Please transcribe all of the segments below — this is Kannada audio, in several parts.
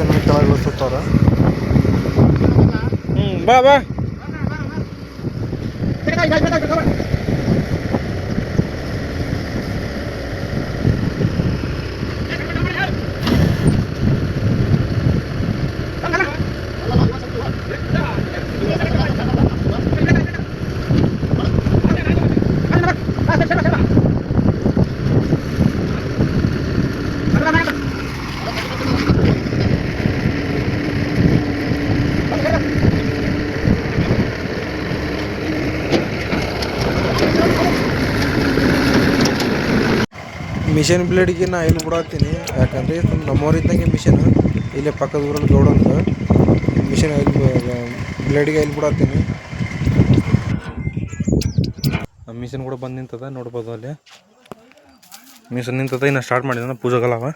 ಮಿಷನ್ ಕೆಳಗೆ ಇಳಿಸುತ್ತಾರ ಹ್ಞೂ ಬಾ ಬಾ ಮಿಷನ್ ಬ್ಲೇಡ್ಗೆ ನಾ ಇಲ್ಲಿ ಯಾಕಂದ್ರೆ ಸುಮ್ ನಮ್ಮವ್ರು ಇದ್ದಂಗೆ ಮಿಷನ್. ಇಲ್ಲೇ ಪಕ್ಕದ ಊರಲ್ಲಿ ಗೌಡ ಅಂತ. ಮಿಷನ್ ಬ್ಲೇಡ್ಗೆ ಇಲ್ಲಿ ಬಿಡತ್ತೀನಿ ಮಿಷನ್ ಕೂಡ ಬಂದು ನಿಂತದ, ನೋಡ್ಬೋದು ಅಲ್ಲಿ. ಮಿಷನ್ ನಿಂತದ, ಇನ್ನು ಸ್ಟಾರ್ಟ್ ಮಾಡಿದ ಪೂಜೆಗಲ್ಲವ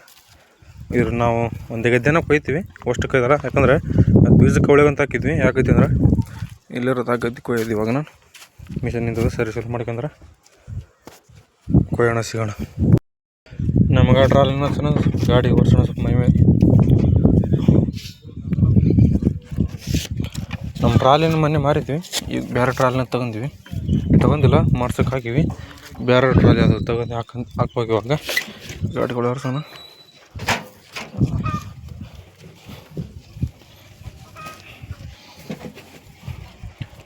ಇದ್ರ ನಾವು ಒಂದು ಗದ್ದೆನ ಕೊಯ್ತೀವಿ ಅಷ್ಟು ಕೊಯ್ದಾರ. ಯಾಕಂದ್ರೆ ಅದು ಬೀಜಕ್ಕೆ ಅಂತ ಹಾಕಿದ್ವಿ. ಯಾಕೈತಿ ಅಂದ್ರೆ ಇಲ್ಲಿರೋದು ಆ ಗದ್ದೆ ಕೊಯ್ಯೋದು ಇವಾಗ ನಾನು. ಮಿಷನ್ ನಿಂತದ, ಸರಿ ಸರಿ, ಮಾಡ್ಕೊಂಡ್ರೆ. ಕೊಯ್ಯೋಣ, ಸಿಗೋಣ. ನಮಗೆ ಟ್ರಾಲಿನ ಗಾಡಿ ಓಡಿಸೋಣ ಸ್ವಲ್ಪ ಮೈ ಮೇಲೆ. ನಮ್ಮ ಟ್ರಾಲಿನ ಮೊನ್ನೆ ಮಾರಿದ್ವಿ. ಈಗ ಬೇರೆ ಟ್ರಾಲಿನ ತಗೊಂಡ್ವಿ. ತಗೊಂಡಿಲ್ಲ ಮಾಡ್ಸೋಕೆ ಹಾಕಿವಿ. ಬೇರೆ ಟ್ರಾಲಿ ಅದು ತಗೊಂಡು ಹಾಕ ಹಾಕ್ಬೇಕು ಇವಾಗ ಗಾಡಿಗಳು ಓಡಿಸೋಣ.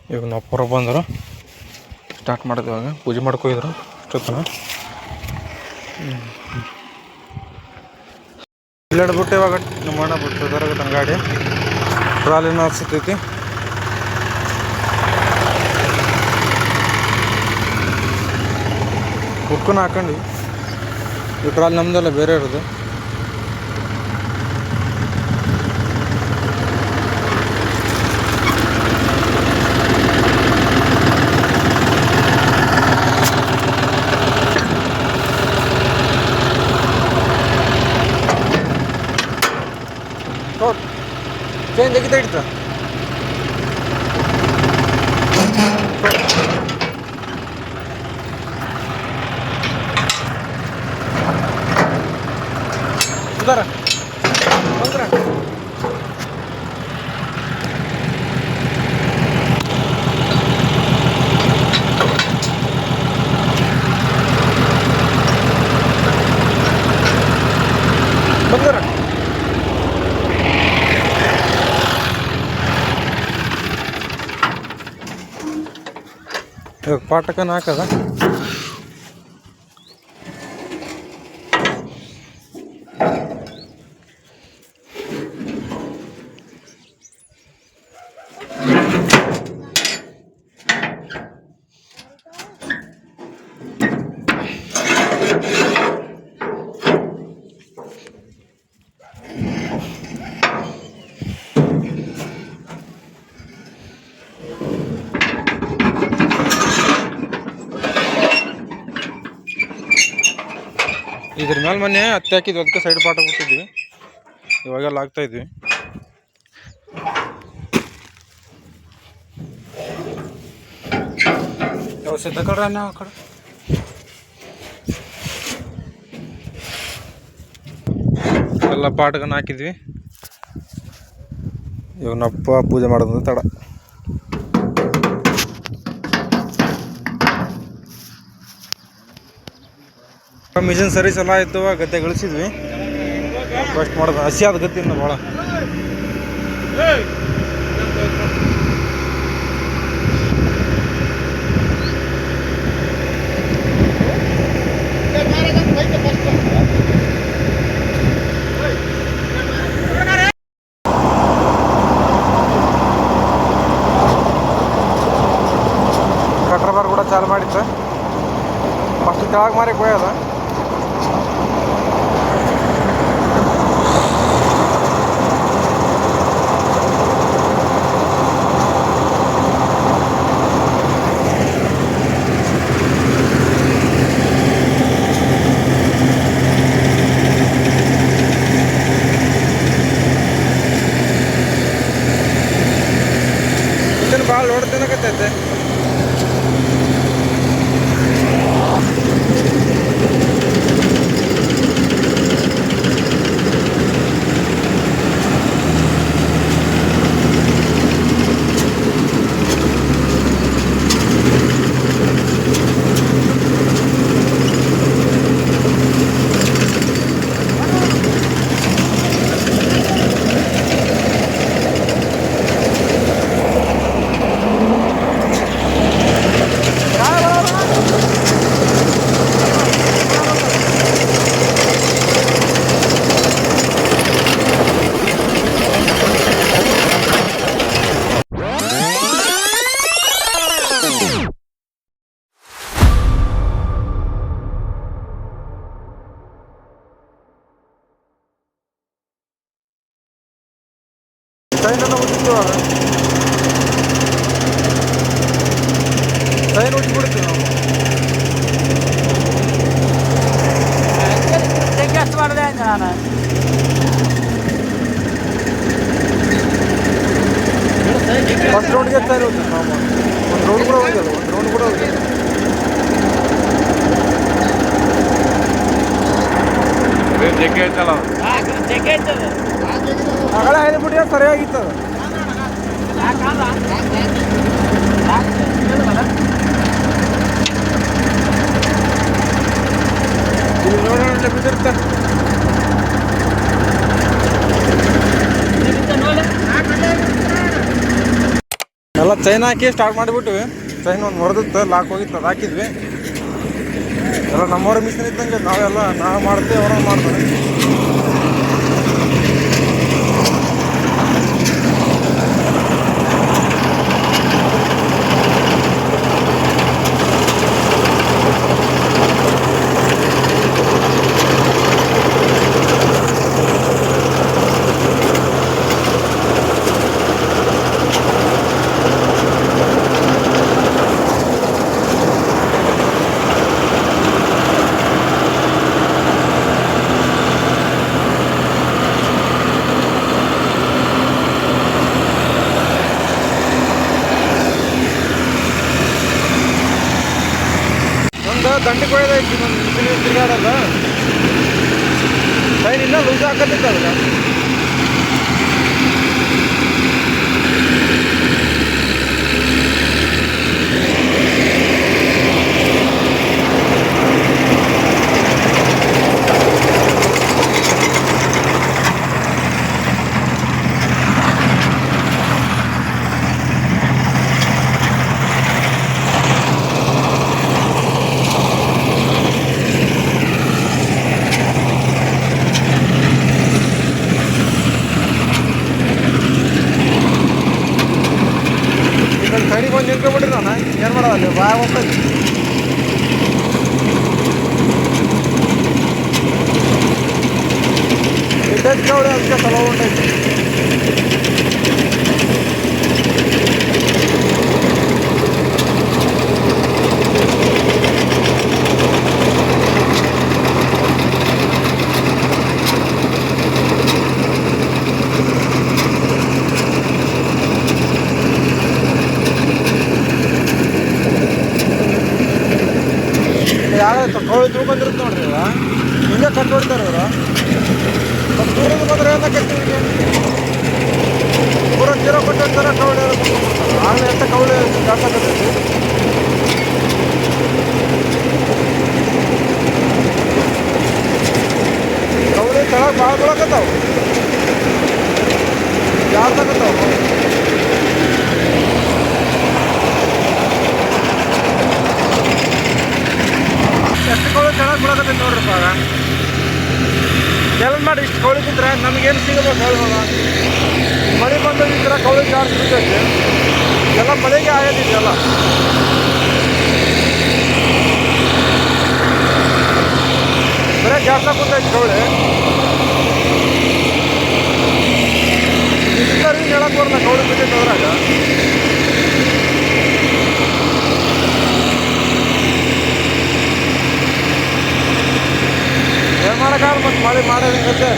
ಇವಾಗ ನಾವು ಪೂರ ಬಂದರು. ಸ್ಟಾರ್ಟ್ ಮಾಡಿದ್ವಾಗ ಪೂಜೆ ಮಾಡ್ಕೋಗಿದ್ರು. ಅಷ್ಟೊತ್ತನ. ಇಲ್ಲಿಡ್ಬಿಟ್ಟು ಇವಾಗ ನಮ್ಮ ಅಣ್ಣ ಬಿಟ್ಟಿದ್ದಾರೆ ನಮ್ಮ ಗಾಡಿ ಟ್ರಾಲಿನ ಹಚ್ತೈತಿ ಹುಕ್ಕನ ಹಾಕೊಂಡು ಈ ಟ್ರಾಲಿ ನಮ್ದೆಲ್ಲ ಬೇರೆ ಇರೋದು ¿Qué tal, Elton? ಇವಾಗ ಪಾಟಕನ ಹಾಕದ ಮೇಲೆ ಮೊನ್ನೆ ಹತ್ತಿ ಹಾಕಿದ್ವಿ ಅದಕ್ಕೆ ಸೈಡ್ ಪಾಟ ಬಿಟ್ಟಿದ್ವಿ ಇವಾಗೆಲ್ಲ ಹಾಕ್ತಾ ಇದ್ವಿ. ವ್ಯವಸ್ಥೆ ತಗೊಳ್ರ ನಾವು ಕಡೆ? ಎಲ್ಲ ಪಾಟ್ಗನ್ನ ಹಾಕಿದ್ವಿ. ಇವನಪ್ಪ ನಪ್ಪ ಪೂಜೆ ಮಾಡೋದಂದ್ರೆ ತಡ. ಮಿಷನ್ ಸರ್ವಿಸ್ ಎಲ್ಲ ಆಯ್ತು ಗದ್ದೆ ಗಳಿಸಿದ್ವಿ. ಫಸ್ಟ್ ಮಾಡೋದು ಹಸಿ ಆದ ಗತ್ತಿನ ಭಾಳ ಕಟ್ರ ಬಾರ್ ಕೂಡ ಚಾಲು ಮಾಡಿತ್ತು ಫಸ್ಟ್ ಕೆಳಗೆ ಮಾರಿ ಕೊಯ್ಯೋದ ಇದನ್ನು ಭಾಳ ನೋಡ್ತೀನಕತ್ತೈತೆ ಚೈನನ್ನು ಉಜ್ಜಿತ್ತು ಇವಾಗ ಚೈನ್ ಉಜ್ಜಿಬಿಡ್ತೀವಿ ನಾವು ತೆಗೆ ಹಚ್ಚ ಮಾಡಿದೆ ಅಂದೆ ನಾನು ಫಸ್ಟ್ ರೌಂಡ್ಗೆ ಚೈನ್ ಉಜ್ಜಿತ್ತು ನಾವು ಒಂದು ರೌಂಡ್ ಕೂಡ ಹೋಗಿಲ್ಲ ಒಂದು ರೌಂಡ್ ಕೂಡ ಹೋಗಿಲ್ಲ ಜಗ್ಗಿ ಐತಲ್ಲ ತೆಗೆ ಐತದ ಅಗಳ ಹೇಳಿಬಿಟ್ಟು ಸರಿಯಾಗಿತ್ತು ಅದು. ಇಲ್ಲಿ ನೋಡೋಣ ಎಲ್ಲ ಚೈನ್ ಹಾಕಿ ಸ್ಟಾರ್ಟ್ ಮಾಡಿಬಿಟ್ವಿ. ಚೈನ್ ಒಂದು ಹೊಡೆದಿತ್ತು ಲಾಕ್ ಹೋಗಿತ್ತು, ಅದು ಹಾಕಿದ್ವಿ. ಎಲ್ಲ ನಮ್ಮವ್ರ ಮಿಷನ್ ಇದ್ದಂಗೆ ನಾವೆಲ್ಲ, ನಾವು ಮಾಡ್ತೀವಿ ಅವ್ರನ್ನ ಮಾಡ್ತಾರೆ ಒಂದು ದಂಡಿ ಕೊಯ್ದೈತಿ ಒಂದು ಮಿಷಿನ್ ತಿರ್ಗಾಡಲ್ಲ ಚೈನ್ ಇನ್ನೂ ಲೂಸ್ ಹಾಕತ್ತಿತ್ತು ಅದಕ್ಕೆ ಈಗ ಸೈಡಿಗೆ ಬಂದು ನಿಂತ್ಕೊಬಿಟ್ರಿ ನಾನು ಏನು ಮಾಡೋದು ಅಲ್ಲಿ ಬಾಯ ಹೋಗ್ತೈತಿ ಇದ್ದಕ್ಕೆ ಕವಳೆ ಅದಕ್ಕೆ ಚಲೋ ಉಂಟೈತಿ ಕವಳೆ ತಿಳ್ಕೊಂಡಿರುತ್ತೆ ನೋಡ್ರಿ ಇವ ಹಿಂಗೆ ಕಟ್ ಹೊಡಿತಾರೆ ಸ್ವಲ್ಪ ದೂರದ ಬಂದ್ರೆ ಅಂತ ಕಟ್ಟಿ ಪೂರ ಜೀರೋ ಕೊಟ್ಟಿರ್ತಾರೆ ಕವಳೆ ಆಗಲೇ ಅಂತ ಕವಳೆ ಜಾಸ್ತಿ ಕವಳೆ ತಳ ಭಾಳ ಯಾರು ತಗತ್ತಾವ ಎಷ್ಟು ಕವಳೆ ಕೆಳಗೆ ಬೀಳಕತ್ತೈತೆ ನೋಡ್ರಪ್ಪ ಆಗ ಎಲ್ಲ ಮಾಡಿ ಇಷ್ಟು ಕವಳೆ ಬಿದ್ದರೆ ನಮಗೇನು ಸಿಗಬೇಕು ಹೇಳುವಾಗ ಮಳೆ ಬಂದಿದ್ರೆ ಕವಳೆ ಜಾಸ್ತಿ ಬಿದ್ದೈತಿ ಎಲ್ಲ ಮಳೆಗೆ ಆಗೋದಿದೆಯಲ್ಲ ಬರೀ ಜಾಸ್ತಿ ಕುಂತೈತಿ ಕವಳೆ ಇಷ್ಟರಿ ಹೇಳಕ್ ಬರಲ್ಲ ಕವಳೆ ಬಿದ್ದೈತೆ ಅದ್ರಾಗ ಏನು ಮಾಡೋಕ್ಕಾಗಲ್ಲ ಮತ್ತು ಮಳೆ ಮಾಡೋದಂಗತ್ತೆ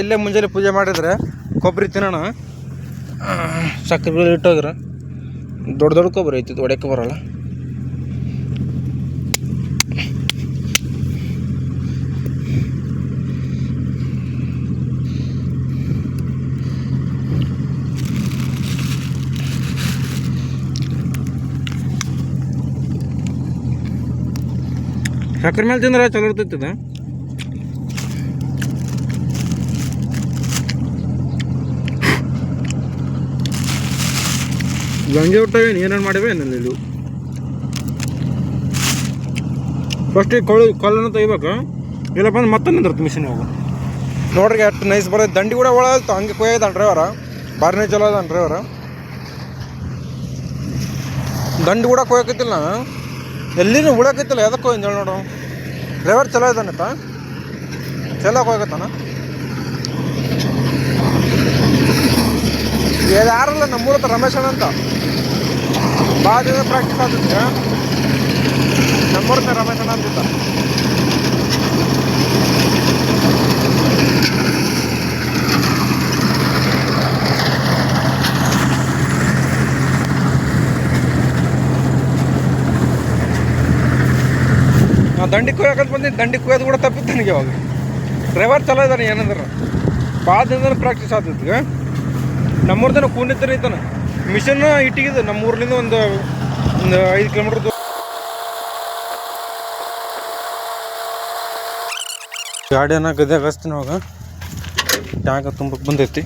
ಇಲ್ಲೇ ಮುಂಜಾನೆ ಪೂಜೆ ಮಾಡಿದ್ರೆ ಕೊಬ್ಬರಿ ತಿನ್ನೋಣ. ಸಕ್ಕರೆ ಇಟ್ಟೋಗ್ರ ದೊಡ್ಡ ದೊಡ್ಡ ಕೊಬ್ಬರಿ ಐತಿ ಹೊಡ್ಯಕ್ಕೆ ಬರಲ್ಲ. ಸಕ್ಕರೆ ಮೇಲೆ ತಿಂದ್ರೆ ಚಲೋ ಇರ್ತೈತಿ ಇದು ಗಂಗೆ ಹೊಟ್ಟಾಗ ಏನೇನು ಮಾಡಿವೆ, ಏನಿಲ್ಲ ಇದು. ಫಸ್ಟ್ ಕೊಳು, ಕಲ್ಲನ್ನು ತೆಗಿಬೇಕು. ಇಲ್ಲಪ್ಪ ಅಂದ್ರೆ ಮತ್ತೆ ನಿಂದಿರ್ತು ಮಿಷಿನ್ ಹೋಗ ನೋಡ್ರಿ, ಎಷ್ಟು ನೈಸ್ ಬರೋದು ದಂಡಿ ಕೂಡ ಒಳ ಹಂಗೆ ಕೊಯ್ಯದ ಡ್ರೈವರ ಬಾರಿನೇ ಚಲೋ ಅದ ಡ್ರೈವರ ದಂಡಿ ಕೂಡ ಕೊಯ್ಯಕತ್ತಿಲ್ಲ ನಾನು. ಎಲ್ಲಿನೂ ಉಳಕೈತಲ್ಲ ಎದಕ್ಕೆ ಹೋಗಿ ಹೇಳಿ ನೋಡು. ಡ್ರೈವರ್ ಚಲೋ ಇದ್ದಾನತ್ತ ಚೆಲ್ಲಕ್ಕೆ ಹೋಗತ್ತಾನ ಯಾರಲ್ಲ ನಮ್ಮೂರ ಹತ್ರ ರಮೇಶ್ ಅಣ್ಣ ಅಂತ? ಭಾಳ ದಿನ ಪ್ರಾಕ್ಟೀಸ್ ಆಗುತ್ತೆ ನಮ್ಮೂರತ್ತ ರಮೇಶ್ ಅಣ್ಣ ಅಂತಿದ್ದ ನಾ ದಂಡಿ ಕೊಯ್ಯಕಂತ ಬಂದಿದ್ದು ದಂಡಿ ಕುಯ್ಯೋದು ಕೂಡ ತಪ್ಪಿತ್ತು ನನಗೆ ಅವಾಗ ಡ್ರೈವರ್ ಚಲೋ ಇದ್ದಾನೆ ಏನಂದ್ರೆ? ಭಾಳ ದಿನದ ಪ್ರಾಕ್ಟೀಸ್ ಆಗ್ತೈತಿ ಈಗ ನಮ್ಮೂರ್ದನ ಕೂನಿದ್ದರೆ ಇದ್ದಾನೆ. ಮಿಷನ್ ಇಟ್ಟಿಗಿದೆ, ನಮ್ಮೂರ್ಲಿಂದ ಒಂದು ಒಂದು ಐದು ಕಿಲೋಮೀಟ್ರ್ ದೂರ. ಗಾಡಿಯನ್ನು ಗದ್ದೆ ಹಚ್ತೀನಿ ಅವಾಗ ಟ್ಯಾಂಕ್ ತುಂಬಕ್ಕೆ ಬಂದೈತಿ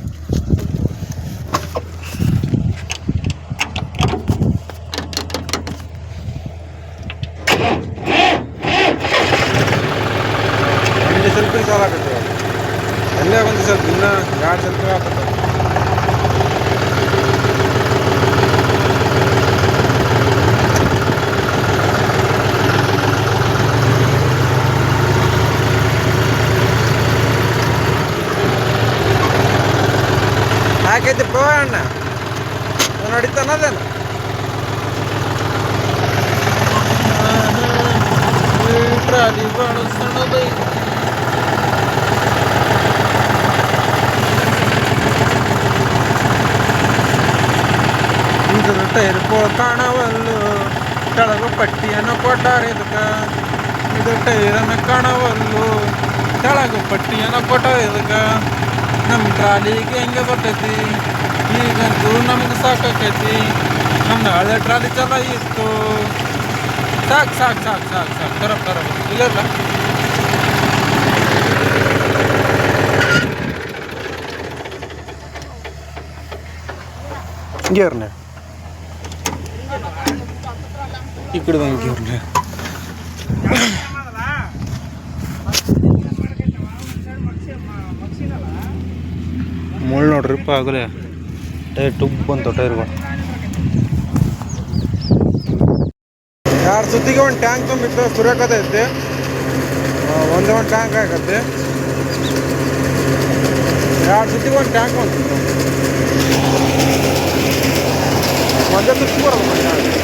ಇಲ್ಲಿ ಸೆಲ್ಫಿ ಸಾಲ ಆಗತ್ತೆ ಅಲ್ಲೇ ಒಂದು ಸ್ವಲ್ಪ ಇನ್ನ ಎರಡು ಸೆಲ್ಫಿ ಆಗ್ತದೆ ಹಾಕೈತಿ ಪ್ರೋ ಅಣ್ಣ ನಡೀತಾನದೇನು ಟ್ರಾಲಿ ಬಾಳ ಸಣ್ಣದೈತಿ ಇದು ಟೈರ್ಗಳು ಕಾಣವಲ್ಲು. ಕೆಳಗ ಪಟ್ಟಿಯನ್ನು ಕೊಟ್ಟಾರ ಇದಕ್ಕೆ ಇದು ಟೈರನ್ನು ಕಾಣವಲ್ಲು. ಕೆಳಗ ಪಟ್ಟಿಯನ್ನು ಕೊಟ್ಟಾರೆ ಇದಕ್ಕೆ ನಮ್ಮ ಟ್ರಾಲಿಗೆ ಹೆಂಗೆ ಬರ್ತೈತಿ? ಈಗಂತೂ ನಮ್ಗೆ ಸಾಕಾಕೈತಿ. ನಮ್ಮ ಹಳೆ ಟ್ರಾಲಿ ಚಲೋ ಇತ್ತು. ಸಾಕು ಸಾಕು ಸಾಕು ಸಾಕು ಸಾಕು ತರ ತರ ಇಲ್ಲ ಗೇರ್ನೆ ಈ ಕಡೆ ಬಂದು ಗೇರ್ನೆ ಮುಳ್ಳು ನೋಡ್ರಿಪ್ಪ ಆಗಲೇ ಟೈರ್ ಟುಬ್ ಬಂತು ಟೈರ್ಗಳು ಎರಡು ಸುತ್ತಿಗೆ ಒಂದು ಟ್ಯಾಂಕ್ ತುಂಬಿತ್ತು ಸುರಕತೈತಿ ಒಂದೇ ಒಂದು ಟ್ಯಾಂಕ್ ಆಗತ್ತೆ ಎರಡು ಸುತ್ತಿಗೆ ಒಂದು ಟ್ಯಾಂಕ್ ಬಂತು ಒಂದೇ ಸುತ್ತಿ ಬರೋದು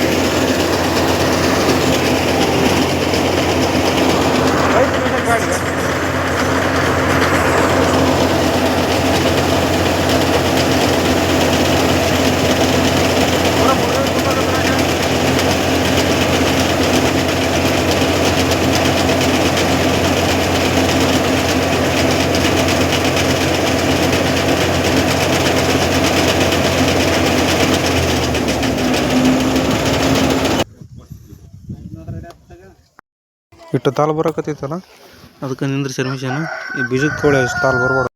ಇಟ್ಟು ತಾಲ್ ಬರಕತ್ತೈತಲ್ಲ? ಅದಕ್ಕೆ ನಿಂದ್ರಿಸಿ ಮಿಷನ್. ಈ ಬೀಜದ ಕೋಳೆ ಅಷ್ಟು ತಾಲ್ ಬರಬಾರ್ದು.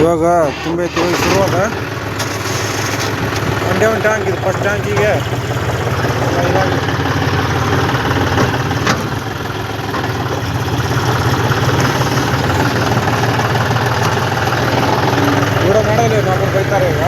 ಇವಾಗ ತುಂಬೆ ಶುರುವಾದ. ಒಂದೇ ಒಂದು ಟ್ಯಾಂಕ್ ಇದು ಫಸ್ಟ್ ಟ್ಯಾಂಕಿಗೆ ವಿಡಿಯೋ ಮಾಡಲ್ಲ ನಾವು ಬೈತಾರೆ ಈಗ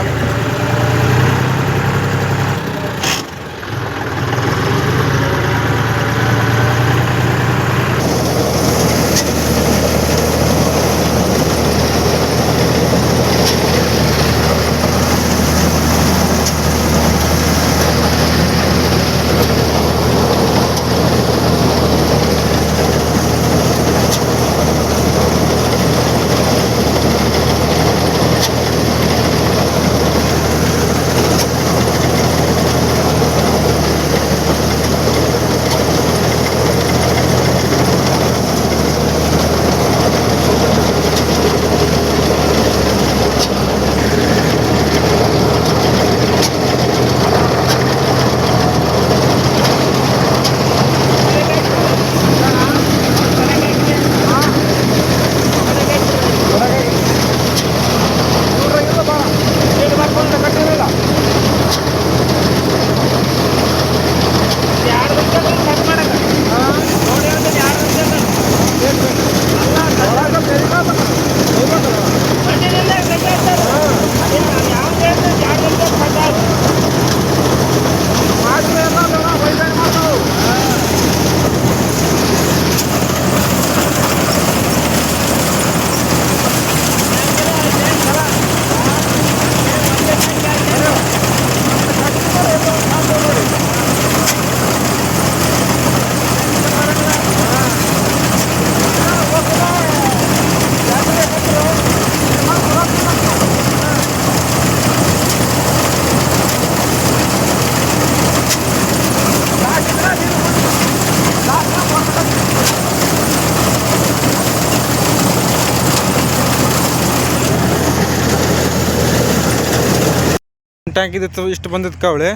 ಟ್ಯಾಂಕ್ ಇದ್ದಿತ್ತು ಇಷ್ಟು ಬಂದಿತ್ತು ಕವಳೆ.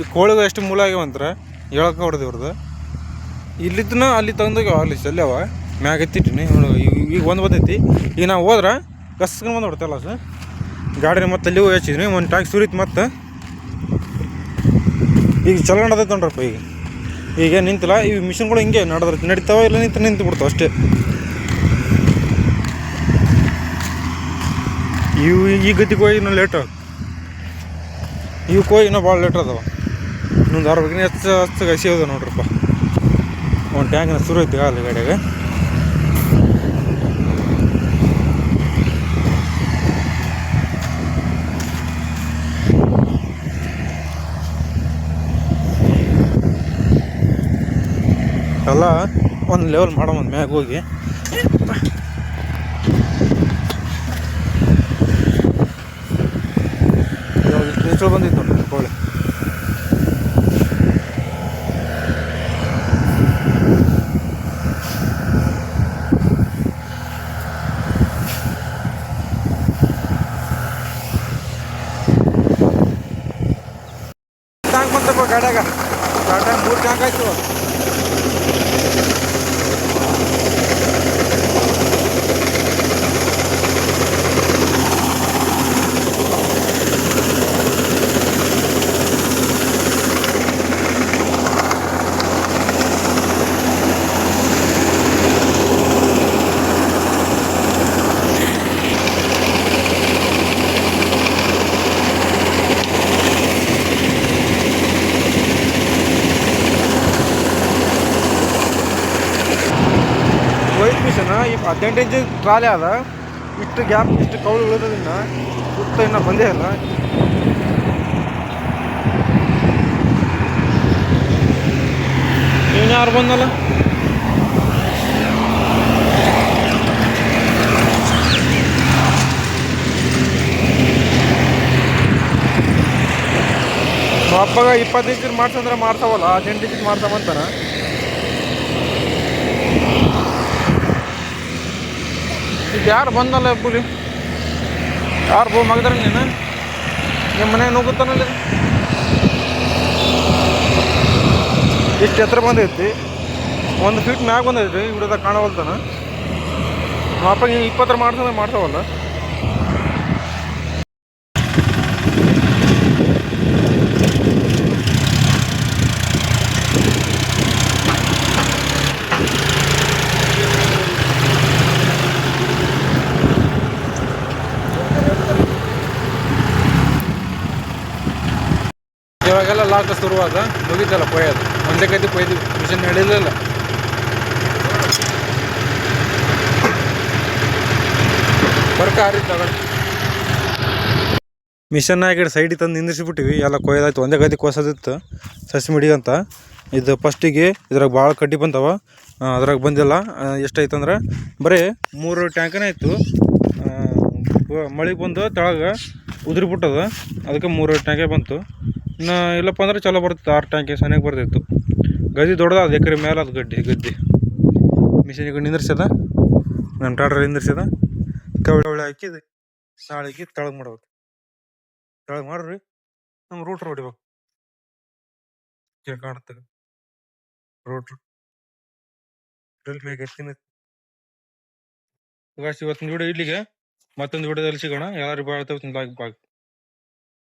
ಈ ಕೋಳಿಗೆ ಎಷ್ಟು ಮೂಲ ಆಗ್ಯಾವಂತ್ರ ಹೇಳಕ್ಕೆ ಹೊಡೆದು ಇವ್ರದ್ದು ಇಲ್ಲಿದ್ದನ ಅಲ್ಲಿ ತಂದಾಗ ಅಲ್ಲಿ ಸಲ್ಯವ ಮ್ಯಾಗ ಎತ್ತಿಟ್ಟಿನಿ ಈಗ- ಒಂದು ಬಂದೈತಿ. ಈಗ ನಾವು ಹೋದ್ರೆ ಕಸ್ಕೊಂಡು ಬಂದು ಹೊಡ್ತಲ್ಲ ಸರ್ ಗಾಡಿನ ಮತ್ತೆ ಅಲ್ಲಿ ಹೋಗಿ ಹಚ್ಚಿದ್ನಿ ಒಂದು ಟ್ಯಾಂಕ್ ಸುರಿತು ಮತ್ತೆ. ಈಗ ಚಲೋ ನಡೆದೈತೆ ನೋಡ್ರಪ್ಪ ಈಗ. ಈಗ ನಿಂತಿಲ್ಲ, ಈ ಮಿಷಿನ್ಗಳು ಹಿಂಗೆ ನಡೆದ್ರೆ ನಡೀತಾವ ಇಲ್ಲ ನಿಂತು ನಿಂತು ಬಿಡ್ತಾವ ಅಷ್ಟೇ. ಇವು ಈ ಗತಿಗೆ ಹೋಗಿ ಇನ್ನೂ ಲೇಟ್ ಇವಕ್ಕೆ ಹೋಗಿ ಇನ್ನೂ ಭಾಳ ಲೇಟ್ ಅದಾವ. ಇನ್ನೊಂದು ಬಗ್ಗೆ ಹೆಚ್ಚು, ಹಚ್ಚ ಹಸಿ ಅದ ನೋಡ್ರಪ್ಪ. ಒಂದು ಟ್ಯಾಂಕಿನ ಶುರು ಐತಿ ಅಲ್ಲಿ ಗಾಡಿಯಾಗ. ಎಲ್ಲ ಒಂದು ಲೆವೆಲ್ ಮಾಡೋ ಒಂದು ಮ್ಯಾಗ ಹೋಗಿ. ಹೆಸರು ಬಂದಿತ್ತು ನೋಡಿ ಕೋಳಿ ಟ್ಯಾಂಕ್ ಬಂತಪ್ಪ ಗಾಡ್ಯಾಗ ಗಾಡ್ಯಾಗ ಮೂರು ಟ್ಯಾಂಕ್ ಆಯ್ತು ವೈಟ್ ಮಿಷನ್ ಈ ಇಂಚು ಟ್ರಾಲಿ ಅದ. ಇಷ್ಟು ಗ್ಯಾಪ್, ಇಷ್ಟು ಕೌಲು ಉಳಿದ್ರಿಂದ ಸುತ್ತ ಇನ್ನೂ ಬಂದೇ ಇಲ್ಲ. ಇನ್ಯಾರು ಯಾರು ಬಂದಲ್ಲ? ಅಪ್ಪಗ ಇಪ್ಪತ್ತು ಇಂಚಿನ ಮಾಡ್ಸಂದ್ರೆ ಮಾಡ್ತಾವಲ್ಲ ಹದಿನೆಂಟು ಇಂಚಿನ ಮಾಡ್ತಾವಂತಾನ ಯಾರು ಬಂದಲ್ಲ ಬುಲಿ? ಯಾರು ಬೋ ಮಗದ್ರ ನೀನು? ನಿಮ್ಮ ಮನೆಗೆ ನುಗ್ಗುತ್ತಾನಲ್ಲ? ಇಷ್ಟು ಎತ್ತರ ಬಂದೈತಿ. ಒಂದು ಫೀಟ್ ಮ್ಯಾಗ ಬಂದೈತಿ ಇವಿಡದ ಕಾಣವಲ್ತಾನ. ಅಪ್ಪ ಇಪ್ಪತ್ತರ ಮಾಡ್ತಾನೆ ಮಾಡ್ತಾವಲ್ಲ ಹಾಕ ಶುರುವಾದ ಮುಗಿತಲ್ಲ ಕೊಯ್ಯೋದು. ಒಂದೇ ಕೈದು ಕೊಯ್ದು ಮಿಷನ್ ಹೇಳಿರಲಿಲ್ಲ ಬರ್ಕ ಹಾರಿ ತಗೊಂಡು. ಮಿಷನ್ ಆಗಿ ಸೈಡಿಗೆ ತಂದು ನಿಂದಿಸಿಬಿಟ್ಟಿವಿ ಎಲ್ಲ ಕೊಯ್ದಾಯ್ತು. ಒಂದೇ ಗದಿ ಕೋಸದಿತ್ತು ಸಸಿ ಮಿಡಿ ಅಂತ ಇದು ಫಸ್ಟಿಗೆ ಇದ್ರಾಗ ಭಾಳ ಕಡ್ಡಿ ಬಂದವ. ಅದ್ರಾಗ ಬಂದಿಲ್ಲ. ಎಷ್ಟಾಯ್ತು ಅಂದ್ರೆ ಬರೀ ಮೂರು ಟ್ಯಾಂಕನೇ ಇತ್ತು. ಮಳೆ ಬಂದು ತೆಳಗೆ ಉದುರಿಬಿಟ್ಟದ. ಅದಕ್ಕೆ ಮೂರು ಟ್ಯಾಂಕೇ ಬಂತು. ಇನ್ನು ಇಲ್ಲಪ್ಪ ಅಂದ್ರೆ ಚಲೋ ಬರ್ತಿತ್ತು ಆರು ಟ್ಯಾಂಕಿ ಸನಿಯಾಗಿ ಬರ್ತಿತ್ತು ಗದ್ದೆ ದೊಡ್ಡದ ಅದು ಎಕರೆ ಮೇಲೆ ಅದು ಗಡ್ಡಿ ಗದ್ದೆ ಮಿಷಿನಿಗೆ ನಿಂದ್ರಿಸ್ಯದ? ನಮ್ಮ ಟ್ರಾಕ್ಟರ್ ನಿಂದ್ರಿಸ್ಯದ? ಕವಳೆ ಹಾಕಿದೆ ನಾಳೆಗೆ ತೆಳಗೆ ಮಾಡ್ಬೇಕು. ತಳಗ್ ಮಾಡ್ರಿ ನಮ್ಮ ರೂಟ್ರ್ ಹೊಡಿಬೇಕು. ಕಾಣುತ್ತೆ. ರೂಟ್ರ್ ಇವತ್ತಿನ ವಿಡಿಯೋ ಇಲ್ಲಿಗೆ ಮತ್ತೊಂದು ವಿಡಿಯೋದಲ್ಲಿ ಸಿಗೋಣ. ಯಾರು ಭಾಳ ಬಾಯ್.